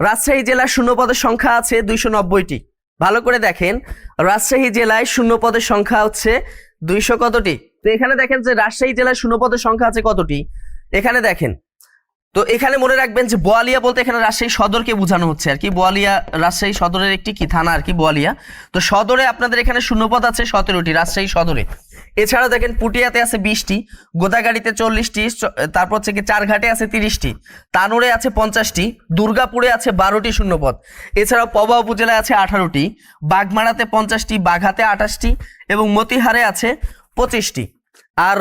রাজশাহী জেলার শূন্য পদের সংখ্যা আছে দুইশো নব্বইটি। ভালো করে দেখেন, রাজশাহী জেলায় শূন্য পদের সংখ্যা হচ্ছে দুইশো কতটি? তো এখানে দেখেন যে রাজশাহী জেলায় শূন্য পদের সংখ্যা আছে কতটি? এখানে দেখেন তো এখানে মনে রাখবেন যে বোয়ালিয়া বলতে এখানে রাজশাহী সদরকে বোঝানো হচ্ছে আর কি। বোয়ালিয়া, রাজশাহী সদরের একটি কি থানা আর কি, বোয়ালিয়া। তো সদরে আপনাদের এখানে শূন্যপদ আছে সতেরোটি, রাজশাহী সদরে। এছাড়া দেখেন পুটিয়াতে আছে বিশটি, গোদাগাড়িতে চল্লিশটি তারপর হচ্ছে কি চারঘাটে আছে তিরিশটি, তানোরে আছে পঞ্চাশটি, দুর্গাপুরে আছে বারোটি শূন্যপদ। এছাড়াও পবা উপজেলায় আছে আঠারোটি, বাগমারাতে পঞ্চাশটি, বাঘাতে আঠাশটি এবং মতিহারে আছে পঁচিশটি। আর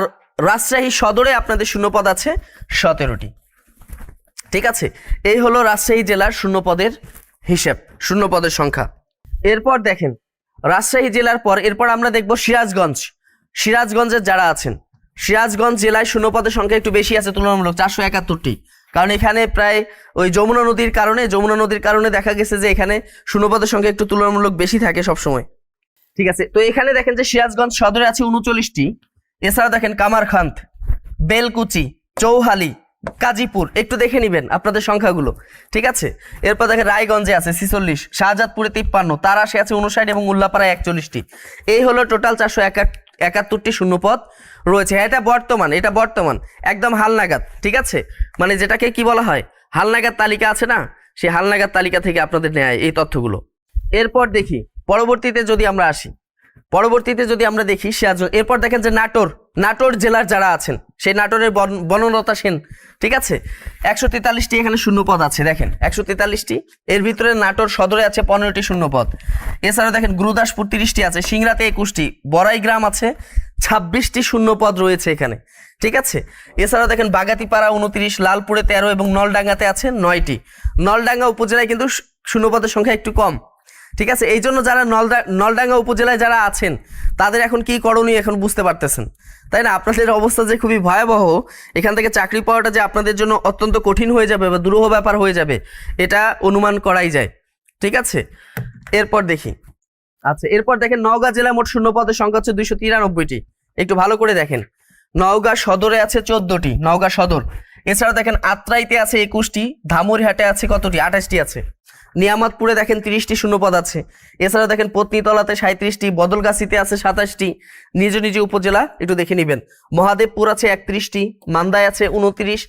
রাজশাহী সদরে আপনাদের শূন্যপদ আছে সতেরোটি। ঠিক আছে, এই হলো রাজশাহী জেলার শূন্যপদের হিসেব, শূন্যপদের সংখ্যা। এরপর দেখেন, রাজশাহী জেলার পর, এরপর আমরা দেখব সিরাজগঞ্জ। সিরাজগঞ্জের যারা আছেন, সিরাজগঞ্জ জেলায় শূন্যপদের সংখ্যা একটু বেশি আছে, তুলনামূলক চারশো একাত্তরটি। কারণ এখানে প্রায় ওই যমুনা নদীর কারণে, যমুনা নদীর কারণে দেখা গেছে যে এখানে শূন্যপদের সংখ্যা একটু তুলনামূলক বেশি থাকে সবসময়। ঠিক আছে, তো এখানে দেখেন যে সিরাজগঞ্জ সদরে আছে উনচল্লিশটি। এছাড়া দেখেন কামারখান্ত বেলকুচি, চৌহালি কাজীপুর একটু দেখে নিবেন আপনাদের সংখ্যাগুলো ঠিক আছে? এরপর দেখেন রায়গঞ্জে আছে ছিচল্লিশ শাহজাদপুরে তিপ্পান্ন তারাশে আছে উনষাট এবং উল্লাপাড়ায় একচল্লিশটি। এই হলো টোটাল চারশো একাত্তরটি শূন্যপদ রয়েছে। হ্যাঁ, এটা বর্তমান এটা বর্তমান একদম হালনাগাদ ঠিক আছে? মানে যেটাকে কি বলা হয়? হালনাগাদ তালিকা আছে না? সেই হালনাগাদ তালিকা থেকে আপনাদের নেয় এই তথ্যগুলো। এরপর দেখি পরবর্তীতে যদি আমরা আসি পরবর্তীতে যদি আমরা দেখি সিরাজ এরপর দেখেন যে নাটোর নাটোর জেলার যারা আছেন, সেই নাটোরের বন- বনলতা সেন, ঠিক আছে? একশো তেতাল্লিশটি এখানে শূন্যপদ আছে, দেখেন। একশো তেতাল্লিশটি, এর ভিতরে নাটোর সদরে আছে পনেরোটি শূন্যপদ। এছাড়া দেখেন, গুরুদাসপুর তিরিশটি আছে সিংরাতে একুশটি, বড়াই গ্রাম আছে, ছাব্বিশটি শূন্যপদ রয়েছে এখানে, ঠিক আছে? এছাড়া দেখেন, বাগাতিপাড়া উনত্রিশ, লালপুরে তেরো এবং নলডাঙ্গাতে আছে নয়টি। নলডাঙ্গা উপজেলায় কিন্তু শূন্যপদের সংখ্যা একটু কম। ঠিক আছে? এই জন্য যারা নলডা নলডাঙ্গা উপজেলায় যারা আছেন, তাদের এখন কি করণীয় এখন বুঝতে পারতেছেন। তাই না? আপনাদের অবস্থা যে খুবই ভয়াবহ, এখান থেকে চাকরি পাওয়াটা যে আপনাদের জন্য অত্যন্ত কঠিন হয়ে যাবে বা দুরূহ ব্যাপার হয়ে যাবে, এটা অনুমান করাই যায়। ঠিক আছে? এরপর দেখি। আচ্ছা এরপর দেখেন, নওগাঁ জেলায় মোট শূন্য পদের সংখ্যা হচ্ছে দুইশো তিরানব্বইটি। একটু ভালো করে দেখেন। নওগাঁ সদরে আছে চোদ্দটি, নওগাঁ সদর। এছাড়া দেখেন, আত্রাইতে আছে একুশটি, ধামুরহাটে আছে কতটি? আঠাশটি আছে। নিয়ামতপুরে দেখেন তিরিশটি শূন্যপদ আছে। এছাড়া দেখেন পত্নীতলাতে সাঁত্রিশটি বদলগাছিতে আছে সাতাশটি। নিজ নিজ উপজেলা একটু দেখে নেবেন। মহাদেবপুর আছে একত্রিশটি, মান্দায় আছে উনত্রিশ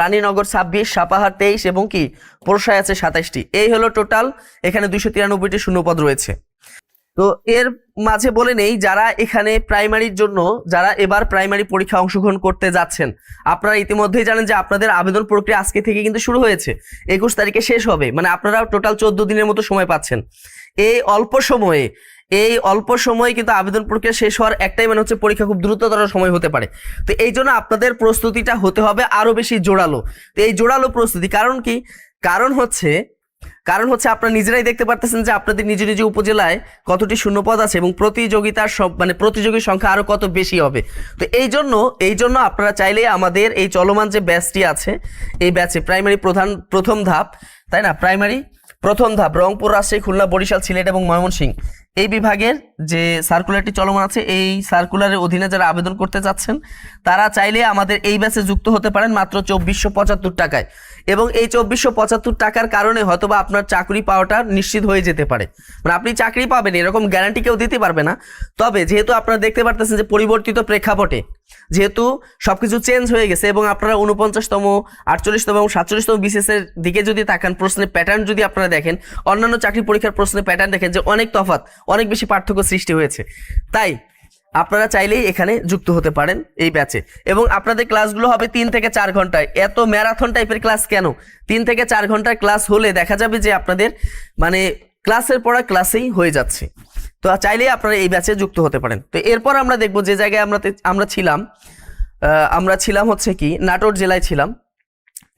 রানীনগর ছাব্বিশ, সাপাহার তেইশ এবং কি পোরশায় আছে সাতাশটি। এই হলো টোটাল, এখানে দুইশো তিরানব্বইটি শূন্যপদ রয়েছে। তো এর মাঝে বলে নেই যারা এখানে প্রাইমারির জন্য, যারা এবার প্রাইমারি পরীক্ষা অংশগ্রহণ করতে যাচ্ছেন। আপনারা ইতিমধ্যেই জানেন যে আপনাদের আবেদন প্রক্রিয়া আজকে থেকে কিন্তু শুরু হয়েছে। একুশ তারিখে শেষ হবে মানে আপনারা টোটাল চোদ্দ দিনের মতো সময় পাচ্ছেন। এই অল্প সময়ে, এই অল্প সময়ে কিন্তু আবেদন প্রক্রিয়া শেষ হওয়ার একটাই মানে হচ্ছে পরীক্ষা খুব দ্রুততর সময় হতে পারে। তো এই জন্য আপনাদের প্রস্তুতিটা হতে হবে আরও বেশি জোরালো। তো এই জোরালো প্রস্তুতি, কারণ কি? কারণ হচ্ছে কারণ হচ্ছে আপনারা নিজেরাই দেখতে পারতেছেন যে আপনাদের নিজ নিজ উপজেলায় কতটি শূন্যপদ আছে এবং প্রতিযোগিতার সব মানে প্রতিযোগীর সংখ্যা আরও কত বেশি হবে। তো এই জন্য এই জন্য আপনারা চাইলে আমাদের এই চলমান যে ব্যাচটি আছে, এই ব্যাচে প্রাইমারি প্রধান, প্রথম ধাপ, তাই না? প্রাইমারি প্রথম ধাপ, রংপুর, রাজশাহী, খুলনা, বরিশাল, সিলেট এবং ময়মনসিংহ। এই বিভাগের যে সার্কুলারটি চলমান আছে, এই সার্কুলারের অধীনে যারা আবেদন করতে চাচ্ছেন তারা চাইলে আমাদের এই ব্যাচে যুক্ত হতে পারেন মাত্র চব্বিশশো পঁচাত্তর টাকায়। এবং এই চব্বিশশো পঁচাত্তর টাকার কারণে হয়তোবা আপনার চাকরি পাওয়াটা নিশ্চিত হয়ে যেতে পারে। মানে আপনি চাকরি পাবেন, এরকম গ্যারান্টি কেউ দিতে পারবে না। তবে যেহেতু আপনারা দেখতে পারতেছেন যে পরিবর্তিত প্রেক্ষাপটে, যেহেতু সবকিছু চেঞ্জ হয়ে গেছে এবং আপনারা উনপঞ্চাশতম আটচল্লিশতম এবং সাতচল্লিশতম এর দিকে যদি তাকান, প্রশ্নের প্যাটার্ন যদি আপনারা দেখেন, অন্যান্য চাকরি পরীক্ষার প্রশ্নের প্যাটার্ন দেখেন যে অনেক তফাৎ, অনেক বেশি পার্থক্য সৃষ্টি হয়েছে। তাই আপনারা চাইলেই এখানে যুক্ত হতে পারেন এই ব্যাচে এবং আপনাদের ক্লাসগুলো হবে তিন থেকে চার ঘন্টায়। এত ম্যারাথন টাইপের ক্লাস কেন? তিন থেকে চার ঘণ্টার ক্লাস হলে দেখা যাবে যে আপনাদের মানে ক্লাসের পড়া ক্লাসেই হয়ে যাচ্ছে। তো চাইলেই আপনারা এই ব্যাচে যুক্ত হতে পারেন। তো এরপর আমরা দেখব যে জায়গায় আমরা আমরা ছিলাম আমরা ছিলাম হচ্ছে কি, নাটোর জেলায় ছিলাম।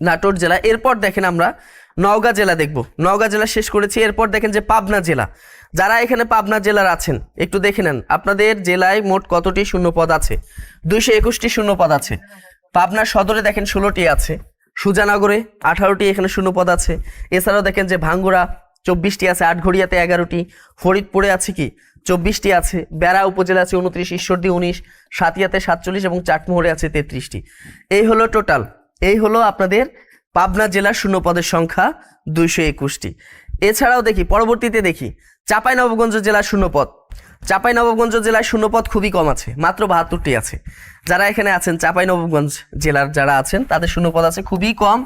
নাটোর জেলা। এরপর দেখেন আমরা নওগাঁ জেলা দেখব। নওগাঁ জেলা শেষ করেছি। এরপর দেখেন যে পাবনা জেলা। যারা এখানে পাবনা জেলার আছেন, একটু দেখে নেন। আপনাদের জেলায় মোট কতটি শূন্যপদ আছে? দুইশো একুশটি শূন্যপদ আছে। পাবনা সদরে দেখেন ষোলোটি আছে। সুজানগরে আঠারোটি এখানে শূন্যপদ আছে। এছাড়াও দেখেন যে ভাঙ্গুড়া চব্বিশটি আছে আটঘরিয়াতে এগারোটি। ফরিদপুরে আছে কি? চব্বিশটি আছে। বেড়া উপজেলা আছে উনত্রিশ, ঈশ্বরদী উনিশ সাতিয়াতে সাতচল্লিশ এবং চাটমোহরে আছে তেত্রিশটি। এই হলো টোটাল। এই হলো আপনাদের পাবনা জেলার শূন্য পদের সংখ্যা দুইশো একুশটি। এছাড়াও দেখি, পরবর্তীতে দেখি চাপাই চাঁপাইনবাবগঞ্জ জেলার শূন্যপদ। চাঁপাইনবাবগঞ্জ জেলায় শূন্যপদ খুবই কম আছে, মাত্র বাহাত্তরটি আছে। যারা এখানে আছেন চাপাই চাঁপাইনবাবগঞ্জ জেলার যারা আছেন, তাদের শূন্যপদ আছে খুবই কম,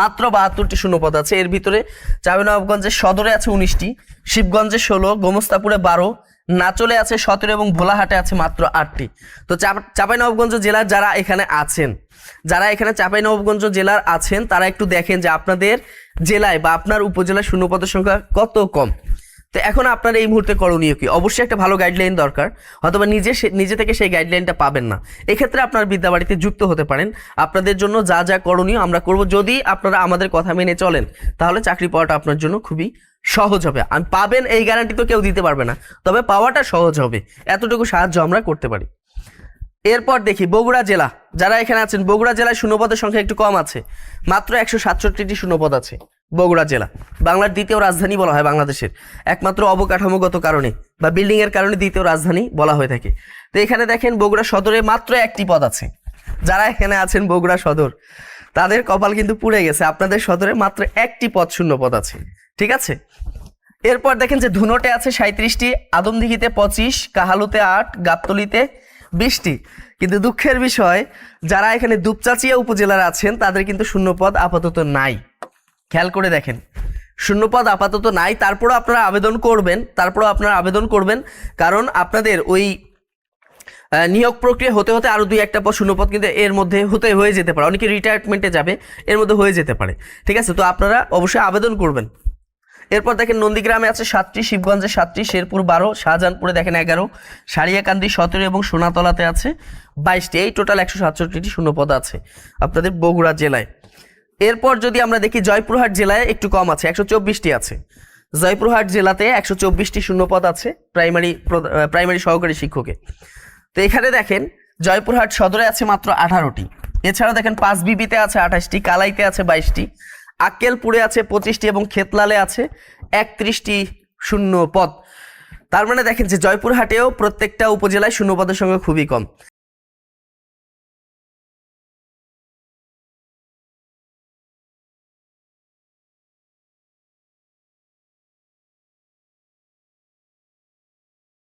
মাত্র বাহাত্তরটি শূন্যপদ আছে। এর ভিতরে চাপাই চাঁপাইনবাবগঞ্জের সদরে আছে উনিশটি, শিবগঞ্জে ষোলো, গোমস্তাপুরে বারো নাচলে আছে সতেরো এবং ভোলাহাটে আছে মাত্র আটটি। তো চাপাই চাঁপাইনবাবগঞ্জ জেলার যারা এখানে আছেন, যারা এখানে চাঁপাইনবাবগঞ্জ জেলার আছেন, তারা একটু দেখেন যে আপনাদের জেলায় বা আপনার উপজেলার শূন্যপদের সংখ্যা কত কম। তো এখন আপনার এই মুহূর্তে করণীয় কি? অবশ্যই একটা ভালো গাইডলাইন দরকার। অথবা নিজে নিজে থেকে সেই গাইডলাইনটা পাবেন না। এক্ষেত্রে আপনার বিদ্যাবাড়িতে যুক্ত হতে পারেন। আপনাদের জন্য যা যা করণীয় আমরা করব। যদি আপনারা আমাদের কথা মেনে চলেন, তাহলে চাকরি পাওয়াটা আপনার জন্য খুবই সহজ হবে। আর পাবেন এই গ্যারান্টি তো কেউ দিতে পারবে না। তবে পাওয়াটা সহজ হবে। এতটুকু সাহায্য আমরা করতে পারি। এরপর দেখি, বগুড়া জেলা। যারা এখানে আছেন, বগুড়া জেলায় শূন্যপদের সংখ্যা একটু কম আছে। মাত্র একশো সাতষট্টিটি শূন্যপদ আছে। বগুড়া জেলা। বাংলার দ্বিতীয় রাজধানী বলা হয় বাংলাদেশের। একমাত্র অবকাঠামোগত কারণে বা বিল্ডিং এর কারণে দ্বিতীয় রাজধানী বলা হয়ে থাকে। তো এখানে দেখেন বগুড়া সদরে মাত্র একটি পদ আছে। যারা এখানে আছেন বগুড়া সদর, তাদের কপাল কিন্তু পুড়ে গেছে। আপনাদের সদরে মাত্র একটি পদ শূন্য পদ আছে। ঠিক আছে? এরপর দেখেন যে ধুনোটে আছে সাঁত্রিশটি আদমদিঘিতে পঁচিশ, কাহালুতে আট, গাবতলিতে বিশটি। কিন্তু দুঃখের বিষয়, যারা এখানে দুপচাচিয়া উপজেলার আছেন, তাদের কিন্তু শূন্যপদ আপাতত নাই। খেয়াল করে দেখেন। শূন্যপদ আপাতত নাই, তারপরও আপনারা আবেদন করবেন, তারপরও আপনারা আবেদন করবেন, কারণ আপনাদের ওই নিয়োগ প্রক্রিয়া হতে হতে আরও দুই একটা শূন্যপদ কিন্তু এর মধ্যে হতে হয়ে যেতে পারে। অনেকে রিটায়ারমেন্টে যাবে, এর মধ্যে হয়ে যেতে পারে। ঠিক আছে? তো আপনারা অবশ্যই আবেদন করবেন। এরপর দেখেন নন্দীগ্রামে আছে সাতটি, শিবগঞ্জে সাতটি, শেরপুর বারো, শাহজাহানপুরে দেখেন এগারো, সারিয়াকান্দি সতেরো এবং সোনাতলাতে আছে বাইশটি। এই টোটাল একশো সাতষট্টিটি শূন্যপদ আছে আপনাদের বগুড়া জেলায়। এরপর যদি আমরা দেখি জয়পুরহাট জেলায় একটু কম আছে, একশো চব্বিশটি আছে। জয়পুরহাট জেলাতে একশো চব্বিশটি শূন্যপদ আছে প্রাইমারি প্রাইমারি সহকারী শিক্ষকে। তো এখানে দেখেন জয়পুরহাট সদরে আছে মাত্র আঠারোটি। এছাড়াও দেখেন পাঁচ বিবিতে আছে আঠাশটি, কালাইতে আছে বাইশটি, আক্কেলপুরে আছে পঁচিশটি এবং খেতলালে আছে একত্রিশটি শূন্য পদ তার মানে দেখেন যে জয়পুরহাটেও প্রত্যেকটা উপজেলায় শূন্য পদের সংখ্যা খুবই কম।